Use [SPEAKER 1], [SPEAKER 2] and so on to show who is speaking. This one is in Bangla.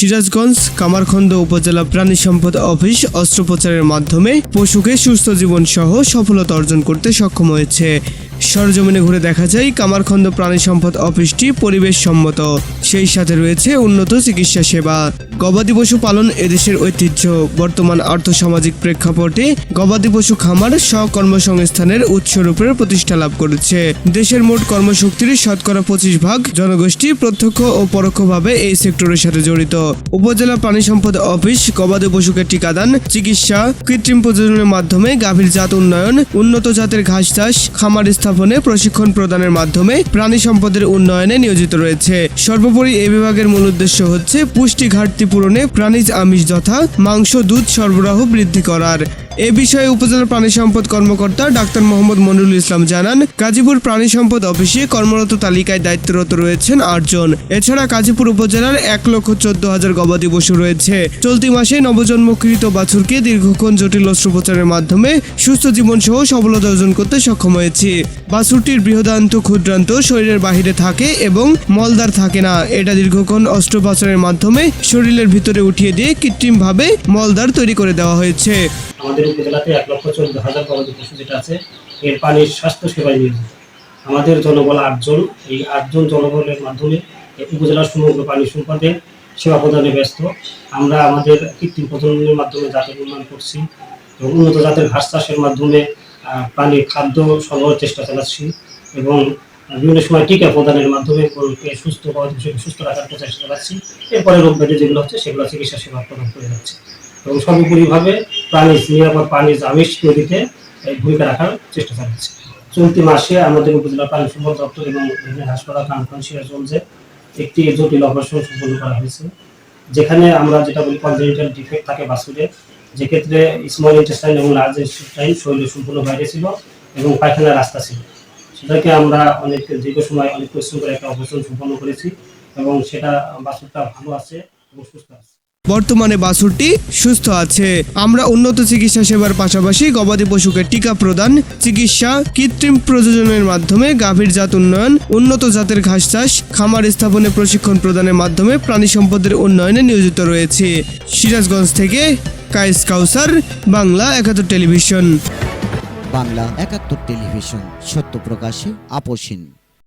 [SPEAKER 1] সিরাজগঞ্জ কামারখন্দ উপজেলা প্রাণী সম্পদ অফিস অস্ত্রোপচারের মাধ্যমে পশুকে সুস্থ জীবন সহ সফলতা অর্জন করতে সক্ষম হয়েছে। সরজমিনে ঘুরে দেখা যায় কামারখন্দ প্রাণী সম্পদ অফিসটি পরিবেশ সম্মত সেই সাথে রয়েছে উন্নত চিকিৎসা সেবা। গবাদি পশু পালন এদেশের ঐতিহ্য। বর্তমান আর্থসামাজিক প্রেক্ষাপটে গবাদি পশু খামার স্বকর্মসংস্থানের উৎসরূপে প্রতিষ্ঠা লাভ করেছে। দেশের মোট কর্মশক্তির শতকরা পঁচিশ ভাগ জনগোষ্ঠী প্রত্যক্ষ ও পরোক্ষভাবে এই সেক্টরের সাথে জড়িত। উপজেলা প্রাণী সম্পদ অফিস গবাদি পশুকে টিকাদান, চিকিৎসা, কৃত্রিম প্রজননের মাধ্যমে গাভীর জাত উন্নয়ন, উন্নত জাতের ঘাস চাষ, খামার স্থাপনে প্রশিক্ষণ প্রদানের মাধ্যমে প্রাণী সম্পদের উন্নয়নে নিয়োজিত রয়েছে। সর্বোপরি এ বিভাগের মূল উদ্দেশ্য হচ্ছে পুষ্টি ঘাটতি পূরণে প্রাণীজ আমিষ যথা মাংস, দুধ সরবরাহ বৃদ্ধি করার। এ বিষয়ে উপজেলা প্রাণী সম্পদ কর্মকর্তা ডাক্তার মোহাম্মদ মনিরুল ইসলাম জানান, গাজীপুর প্রাণী সম্পদ অফিসে কর্মরত তালিকায় দায়িত্বরত রয়েছেন আটজন। এছাড়া গাজীপুর উপজেলার এক লক্ষ চোদ্দ হাজার গবাদি পশু রয়েছে। চলতি মাসে নবজন্মকৃত বাছুরকে দীর্ঘক্ষণ জটিল অস্ত্রোপচারের মাধ্যমে সুস্থ জীবন সহ সফলতা অর্জন করতে সক্ষম হয়েছি। বাছুরটির বৃহদান্ত, ক্ষুদ্রান্ত, শরীরের বাহিরে থাকে এবং মলদার থাকে না। এটা দীর্ঘক্ষণ অস্ত্রোপচারের মাধ্যমে শরীরের ভিতরে উঠিয়ে দিয়ে কৃত্রিমভাবে মলদার তৈরি করে দেওয়া হয়েছে।
[SPEAKER 2] আমাদের উপজেলাতে এক লক্ষ চোদ্দ হাজার গবাদি পশু যেটা আছে, এর পানির স্বাস্থ্য সেবায় নিয়োজিত। আমাদের জনবল আটজন, এই আটজন জনবলের মাধ্যমে উপজেলার সমগ্র পানি সম্পদে সেবা প্রদানে ব্যস্ত। আমরা আমাদের কৃত্রিম প্রজননের মাধ্যমে জাতের উন্নয়ন করছি এবং উন্নত জাতের ঘাস চাষের মাধ্যমে প্রাণীর খাদ্য সরবরাহের চেষ্টা চালাচ্ছি এবং বিভিন্ন সময় টিকা প্রদানের মাধ্যমে গরুকে সুস্থ সুস্থ রাখার চেষ্টা চালাচ্ছি। এরপরে রোগ ব্যাধি যেগুলো হচ্ছে, সেগুলো চিকিৎসা সেবা প্রদান করে যাচ্ছে। এবং সর্বোপরিভাবে প্রাণী নিরাপদ প্রাণীর আমিষ তৈরিতে ভূমিকা রাখার চেষ্টা চালাচ্ছে চলতি মাসে আমাদের উপজেলা প্রাণী সম্পদ দপ্তর এবং বিভিন্ন হাসপাতাল কানফান সিরাজগঞ্জে একটি জটিল অপারেশন সম্পন্ন করা হয়েছে, যেখানে আমরা যেটা বলি কনজেনিটাল ডিফেক্ট থাকে বাসুরে, যেক্ষেত্রে স্মল ইন্টেস্টাইন এবং লার্জ ইন্টেস্টাইন শরীরে সম্পূর্ণ বাইরে ছিল এবং পায়খানার রাস্তা ছিল। সেটাকে আমরা অনেক দীর্ঘ সময় অনেক পরিশ্রম করে একটা অপারেশন সম্পন্ন করেছি এবং সেটা বাসুরটা ভালো আছে এবং সুস্থ আছে।
[SPEAKER 1] বর্তমানে বাছুরটি সুস্থ আছে। আমরা উন্নত চিকিৎসা সেবার পাশাপাশি গবাদি পশুকে টিকা প্রদান, চিকিৎসা, কৃত্রিম প্রযোজনের মাধ্যমে গাভীর জাত উন্নয়ন, উন্নত জাতের ঘাস চাষ, খামার স্থাপনে প্রশিক্ষণ প্রদানের মাধ্যমে প্রাণী সম্পদের উন্নয়নে নিয়োজিত রয়েছে। সিরাজগঞ্জ থেকে কায়েস কাউসার, বাংলা একাত্তর টেলিভিশন।
[SPEAKER 3] বাংলা একাত্তর টেলিভিশন, সত্য প্রকাশে আপোষহীন